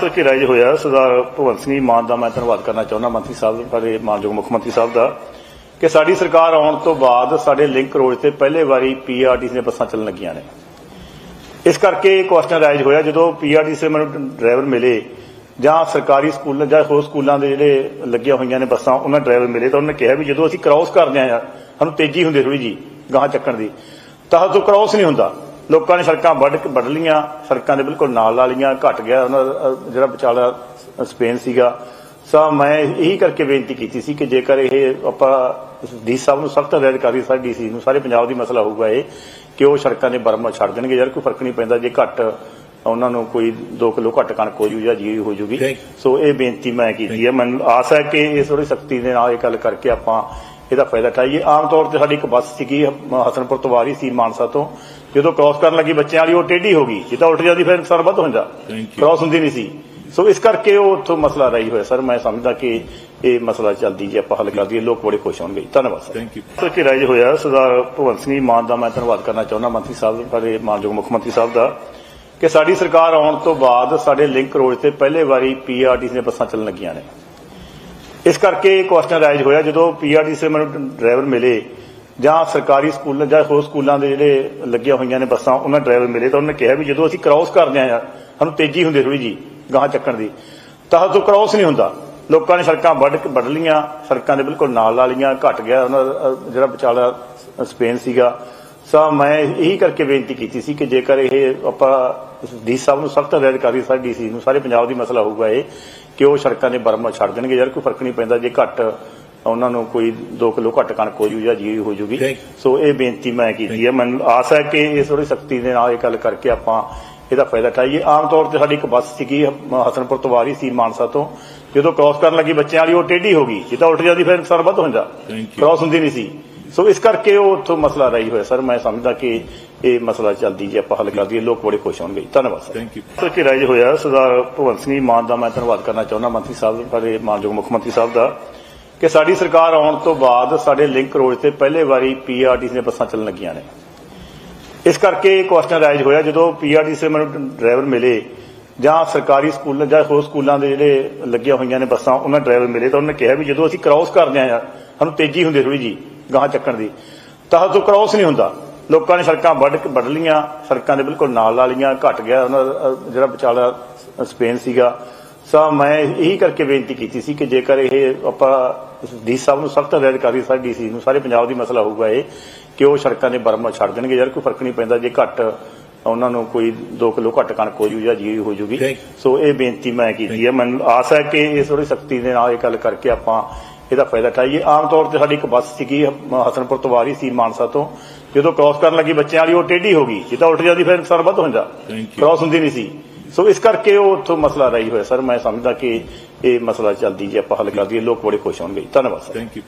Sir ਕਿ ਰਾਜ ਹੋਇਆ, ਸਰਦਾਰ ਭਗਵੰਤ ਸਿੰਘ ਮਾਨ ਦਾ ਮੈਂ ਧੰਨਵਾਦ ਕਰਨਾ ਚਾਹੁੰਦਾ, ਮੰਤਰੀ ਸਾਹਿਬ ਸਾਡੇ ਮਾਨਯੋਗ ਮੁੱਖ ਮੰਤਰੀ ਸਾਹਿਬ ਦਾ, ਕਿ ਸਾਡੀ ਸਰਕਾਰ ਆਉਣ ਤੋਂ ਬਾਅਦ ਸਾਡੇ ਲਿੰਕ ਰੋਡ ਤੇ ਪਹਿਲੇ ਵਾਰੀ ਪੀਆਰਟੀਸੀ ਦੀਆਂ ਬੱਸਾਂ ਚੱਲਣ ਲੱਗੀਆਂ ਨੇ। ਇਸ ਕਰਕੇ ਕੁਐਸਚਨ ਰਾਈਜ਼ ਹੋਇਆ, ਜਦੋਂ ਪੀਆਰਟੀਸੀ ਦੇ ਮੈਨੂੰ ਡਰਾਈਵਰ ਮਿਲੇ, ਜਾਂ ਸਰਕਾਰੀ ਸਕੂਲ, ਜਾਂ ਹੋਰ ਸਕੂਲਾਂ ਦੇ ਜਿਹੜੇ ਲੱਗੀਆਂ ਹੋਈਆਂ ਨੇ ਬੱਸਾਂ, ਉਹਨਾਂ ਡਰਾਈਵਰ ਮਿਲੇ ਤਾਂ ਉਹਨਾਂ ਨੇ ਕਿਹਾ ਵੀ ਜਦੋਂ ਅਸੀਂ ਕ੍ਰਾਸ ਕਰਦੇ ਆਂ ਸਾਨੂੰ ਤੇਜ਼ੀ ਹੁੰਦੀ ਥੋੜੀ ਜੀ ਗਾਹਾਂ ਚੱਕਣ ਦੀ, ਤਾਂ ਤੋਂ ਕ੍ਰਾਸ ਨਹੀਂ ਹੁੰਦਾ। ਲੋਕਾਂ ਨੇ ਸੜਕਾਂ ਵੱਢ ਕੇ ਵੱਢ ਲੀਆਂ ਸੜਕਾਂ ਦੇ ਬਿਲਕੁਲ ਨਾਲ ਲਾ ਲੀਆਂ ਘਟ ਗਿਆ ਉਹਨਾਂ ਜਿਹੜਾ ਵਿਚਾਲਾ ਸਪੇਨ ਸੀਗਾ। ਸੋ ਮੈਂ ਇਹੀ ਕਰਕੇ ਬੇਨਤੀ ਕੀਤੀ ਸੀ ਕਿ ਜੇਕਰ ਇਹ ਆਪਾਂ ਡੀ ਸਾਹਿਬ ਨੂੰ ਸਖਤ ਹਦਾਇਤ ਕਰੀ ਸਾਡੇ ਡੀਸੀ ਨੂੰ ਸਾਰੇ ਪੰਜਾਬ ਦੀ ਮਸਲਾ ਹੋਊਗਾ ਇਹ ਕਿ ਉਹ ਸੜਕਾਂ ਦੇ ਬਰਮਾ ਛੱਡ ਦੇਣਗੇ। ਯਾਰ ਕੋਈ ਫ਼ਰਕ ਨਹੀਂ ਪੈਂਦਾ ਜੇ ਘੱਟ ਉਹਨਾਂ ਨੂੰ ਕੋਈ 2 ਕਿਲੋ ਘੱਟ ਕਣਕ ਹੋ ਜੂ ਜਾਂ ਜੀ ਹੋ ਜੂਗੀ। ਸੋ ਇਹ ਬੇਨਤੀ ਮੈਂ ਕੀਤੀ ਹੈ। ਮੈਨੂੰ ਆਸ ਹੈ ਕਿ ਇਸ ਥੋੜੀ ਸਖਤੀ ਦੇ ਨਾਲ ਇਹ ਗੱਲ ਕਰਕੇ ਆਪਾਂ ਇਹਦਾ ਫਾਇਦਾ ਉਠਾਈਏ। ਆਮ ਤੌਰ ਤੇ ਸਾਡੀ ਇੱਕ ਬੱਸ ਸੀਗੀ ਹਸਨਪੁਰ ਤੋਂ ਰਹੀ ਸੀ ਮਾਨਸਾ ਤੋਂ। ਜਦੋਂ ਕ੍ਰਾਸ ਕਰਨ ਲੱਗੀ ਬੱਚਿਆਂ ਵਾਲੀ ਉਹ ਟੇਢੀ ਹੋ ਗਈ। ਜਿੱਦਾਂ ਉਲਟ ਜਾਂਦੀ ਫਿਰ ਨੁਕਸਾਨ ਵੱਧ ਹੋ ਜਾਂਦਾ Thank you. ਕ੍ਰਾਸ ਹੁੰਦੀ ਨਹੀਂ ਸੀ। ਸੋ ਇਸ ਕਰਕੇ ਉਹ ਉੱਥੋਂ ਮਸਲਾ ਰਹੀ ਹੋਇਆ। ਸਰ ਮੈਂ ਸਮਝਦਾ ਕਿ ਇਹ ਮਸਲਾ ਜਲਦੀ ਜੇ ਆਪਾਂ ਹੱਲ ਕਰ ਦਈਏ ਲੋਕ ਬੜੇ ਖੁਸ਼ ਹੋਣਗੇ। ਧੰਨਵਾਦ ਸਰ ਥੈਂਕ ਯੂ ਸਰ ਕਿ ਰਾਜ ਹੋਇਆ? ਸਰਦਾਰ ਭਗਵੰਤ ਸਿੰਘ ਮਾਨ ਦਾ ਮੈਂ ਧੰਨਵਾਦ ਕਰਨਾ ਚਾਹੁੰਦਾ ਮੰਤਰੀ ਸਾਹਿਬ ਬਾਰੇ ਮਾਨਯੋਗ ਮੁੱਖ ਮੰਤਰੀ ਸਾਹਿਬ ਦਾ ਕਿ ਸਾਡੀ ਸਰਕਾਰ ਆਉਣ ਤੋਂ ਬਾਅਦ ਸਾਡੇ ਲਿੰਕ ਰੋਡ ਤੇ ਪਹਿਲੇ ਵਾਰੀ ਪੀਆਰਟੀਸੀ ਦੀਆਂ ਬੱਸਾਂ ਚੱਲਣ ਲੱਗੀਆਂ ਨੇ। ਇਸ ਕਰਕੇ ਕੁਐਸਚਨ ਰਾਈਜ਼ ਹੋਇਆ ਜਦੋਂ ਪੀਆਰਟੀਸੀ ਮੈਨੂੰ ਡਰਾਈਵਰ ਮਿਲੇ ਜਾਂ ਸਰਕਾਰੀ ਸਕੂਲ ਜਾਂ ਹੋਰ ਸਕੂਲਾਂ ਦੇ ਜਿਹੜੇ ਲੱਗੀਆਂ ਹੋਈਆਂ ਨੇ ਬੱਸਾਂ, ਉਹਨਾਂ ਡਰਾਈਵਰ ਮਿਲੇ ਤਾਂ ਉਹਨਾਂ ਨੇ ਕਿਹਾ ਵੀ ਜਦੋਂ ਅਸੀਂ ਕ੍ਰਾਸ ਕਰਦੇ ਆਂ ਸਾਨੂੰ ਤੇਜ਼ੀ ਹੁੰਦੀ ਥੋੜੀ ਜੀ ਗਾਹਾਂ ਚੱਕਣ ਦੀ। ਤਾਂ ਤੋਂ ਕ੍ਰਾਸ ਨਹੀਂ ਹੁੰਦਾ। ਲੋਕਾਂ ਨੇ ਸੜਕਾਂ ਵੱਢ ਕੇ ਵੱਢ ਲੀਆਂ ਸੜਕਾਂ ਦੇ ਬਿਲਕੁਲ ਨਾਲ ਲਾ ਲੀਆਂ ਘਟ ਗਿਆ ਉਹਨਾਂ ਦਾ ਜਿਹੜਾ ਵਿਚਾਲਾ ਸਪੇਨ ਸੀਗਾ। ਸੋ ਮੈਂ ਇਹੀ ਕਰਕੇ ਬੇਨਤੀ ਕੀਤੀ ਸੀ ਕਿ ਜੇਕਰ ਇਹ ਆਪਾਂ ਡੀ ਸਾਹਿਬ ਨੂੰ ਸਖਤ ਹਦਾਇਤ ਕਰੀ ਸਾਡੇ ਡੀਸੀ ਨੂੰ, ਸਾਰੇ ਪੰਜਾਬ ਦੀ ਮਸਲਾ ਹੋਊਗਾ ਇਹ, ਕਿ ਉਹ ਸੜਕਾਂ ਦੇ ਬਰਮਾ ਛੱਡ ਦੇਣਗੇ। ਯਾਰ ਕੋਈ ਫ਼ਰਕ ਨਹੀਂ ਪੈਂਦਾ, ਜੇ ਘੱਟ ਉਹਨਾਂ ਨੂੰ ਕੋਈ 2 ਕਿਲੋ ਘੱਟ ਕਣਕ ਹੋ ਜੂ ਜਾਂ ਜੀ ਹੋ ਜੂਗੀ। ਸੋ ਇਹ ਬੇਨਤੀ ਮੈਂ ਕੀਤੀ ਹੈ। ਮੈਨੂੰ ਆਸ ਹੈ ਕਿ ਇਸ ਥੋੜੀ ਸਖਤੀ ਦੇ ਨਾਲ ਇਹ ਗੱਲ ਕਰਕੇ ਆਪਾਂ ਇਹਦਾ ਫਾਇਦਾ ਉਠਾਈਏ। ਆਮ ਤੌਰ ਤੇ ਸਾਡੀ ਇੱਕ ਬੱਸ ਸੀਗੀ ਹਸਨਪੁਰ ਤੋਂ ਰਹੀ ਸੀ ਮਾਨਸਾ ਤੋਂ। ਜਦੋਂ ਕ੍ਰਾਸ ਕਰਨ ਲੱਗੀ ਬੱਚਿਆਂ ਵਾਲੀ ਉਹ ਟੇਢੀ ਹੋ ਗਈ। ਜਿੱਦਾਂ ਉਲਟ ਜਾਂਦੀ ਫਿਰ ਨੁਕਸਾਨ ਵੱਧ ਹੋ ਜਾਂਦਾ Thank you. ਕ੍ਰਾਸ ਹੁੰਦੀ ਨਹੀਂ ਸੀ। ਸੋ ਇਸ ਕਰਕੇ ਉਹ ਉੱਥੋਂ ਮਸਲਾ ਰਹੀ ਹੋਇਆ। ਸਰ ਮੈਂ ਸਮਝਦਾ ਕਿ ਇਹ ਮਸਲਾ ਜਲਦੀ ਜੇ ਆਪਾਂ ਹੱਲ ਕਰ ਦਈਏ ਲੋਕ ਬੜੇ ਖੁਸ਼ ਹੋਣਗੇ। ਧੰਨਵਾਦ ਸਰ। ਥੈਂਕ ਯੂ ਸਰ ਕਿ ਰਾਜ ਹੋਇਆ? ਸਰਦਾਰ ਭਗਵੰਤ ਸਿੰਘ ਮਾਨ ਦਾ ਮੈਂ ਧੰਨਵਾਦ ਕਰਨਾ ਚਾਹੁੰਦਾ। ਮੰਤਰੀ ਸਾਹਿਬ ਬਾਰੇ ਮਾਨਯੋਗ ਮੁੱਖ ਮੰਤਰੀ ਸਾਹਿਬ ਦਾ। ਕਿ ਸਾਡੀ ਸਰਕਾਰ ਆਉਣ ਤੋਂ ਬਾਅਦ ਸਾਡੇ ਲਿੰਕ ਰੋਡ ਤੇ ਪਹਿਲੇ ਵਾਰੀ ਪੀਆਰਟੀਸੀ ਦੀਆਂ ਬੱਸਾਂ ਚੱਲਣ ਲੱਗੀਆਂ ਨੇ। ਇਸ ਕਰਕੇ ਇਹ ਕੁਐਸਚਨ ਰਾਈਜ਼ ਹੋਇਆ ਜਦੋਂ ਪੀਆਰਟੀਸੀ ਦੇ ਮੈਨੂੰ ਡਰਾਈਵਰ ਮਿਲੇ ਜਾਂ ਸਰਕਾਰੀ ਸਕੂਲ ਜਾਂ ਹੋਰ ਸਕੂਲਾਂ ਦੇ ਜਿਹੜੇ ਲੱਗੀਆਂ ਹੋਈਆਂ ਨੇ ਬੱਸਾਂ, ਉਹਨਾਂ ਡਰਾਈਵਰ ਮਿਲੇ ਤਾਂ ਉਹਨਾਂ ਨੇ ਕਿਹਾ ਵੀ ਜਦੋਂ ਅਸੀਂ ਕ੍ਰਾਸ ਕਰਦੇ ਆਂ ਸਾਨੂੰ ਤੇਜ਼ੀ ਹੁੰਦੀ ਥੋੜੀ ਜੀ ਗਾਹਾਂ ਚੱਕਣ ਦੀ। ਤਾਂ ਤੋਂ ਕ੍ਰਾਸ ਨਹੀਂ ਹੁੰਦਾ। ਲੋਕਾਂ ਨੇ ਸੜਕਾਂ ਵੱਢ ਕੇ ਵੱਢ ਲੀਆਂ ਸੜਕਾਂ ਦੇ ਬਿਲਕੁਲ ਨਾਲ ਲਾ ਲੀਆਂ ਘਟ ਗਿਆ। ਉਹਨਾਂ ਦਾ ਜਿਹੜਾ ਵਿਚਾਲਾ ਸਪੇਨ ਸੀਗਾ ਸੋ ਮੈਂ ਇਹੀ ਕਰਕੇ ਬੇਨਤੀ ਕੀਤੀ ਸੀ ਕਿ ਜੇਕਰ ਇਹ ਆਪਾਂ ਡੀ ਸਾਹਿਬ ਨੂੰ ਸਖਤ ਹਦਾਇਤ ਕਰੀ ਸਾਡੇ ਡੀਸੀ ਨੂੰ ਸਾਰੇ ਪੰਜਾਬ ਦੀ ਮਸਲਾ ਹੋਊਗਾ ਇਹ ਕਿ ਉਹ ਸੜਕਾਂ ਦੇ ਬਰਮਾ ਛੱਡ ਦੇਣਗੇ। ਯਾਰ ਕੋਈ ਫ਼ਰਕ ਨਹੀਂ ਪੈਂਦਾ ਜੇ ਘੱਟ ਉਹਨਾਂ ਨੂੰ ਕੋਈ 2 ਕਿਲੋ ਘੱਟ ਕਣਕ ਹੋ ਜੂ ਜਾਂ ਜੀ ਹੋ ਜੂਗੀ। ਸੋ ਇਹ ਬੇਨਤੀ ਮੈਂ ਕੀਤੀ ਹੈ। ਮੈਨੂੰ ਆਸ ਹੈ ਕਿ ਇਸ ਥੋੜੀ ਸਖਤੀ ਦੇ ਨਾਲ ਇਹ ਗੱਲ ਕਰਕੇ ਆਪਾਂ ਇਹਦਾ ਫਾਇਦਾ ਉਠਾਈਏ। ਆਮ ਤੌਰ ਤੇ ਸਾਡੀ ਇੱਕ ਬੱਸ ਸੀਗੀ ਹਸਨਪੁਰ ਤੋਂ ਰਹੀ ਸੀ ਮਾਨਸਾ ਤੋਂ। ਜਦੋਂ ਕ੍ਰਾਸ ਕਰਨ ਲੱਗੀ ਬੱਚਿਆਂ ਵਾਲੀ ਉਹ ਟੇਢੀ ਹੋ ਗਈ। ਜਿੱਦਾਂ ਉਲਟ ਜਾਂਦੀ ਫਿਰ ਨੁਕਸਾਨ ਵੱਧ ਹੋ ਜਾਂਦਾ। Thank you. ਕ੍ਰਾਸ ਹੁੰਦੀ ਨਹੀਂ ਸੀ। ਸੋ ਇਸ ਕਰਕੇ ਉਹ ਉੱਥੋਂ ਮਸਲਾ ਰਹੀ ਹੋਇਆ। ਸਰ, ਮੈਂ ਸਮਝਦਾ ਕਿ ਇਹ ਮਸਲਾ ਜਲਦੀ ਜੇ ਆਪਾਂ ਹੱਲ ਕਰ ਦਈਏ, ਲੋਕ ਬੜੇ ਖੁਸ਼ ਹੋਣਗੇ। ਧੰਨਵਾਦ, ਸਰ। Thank you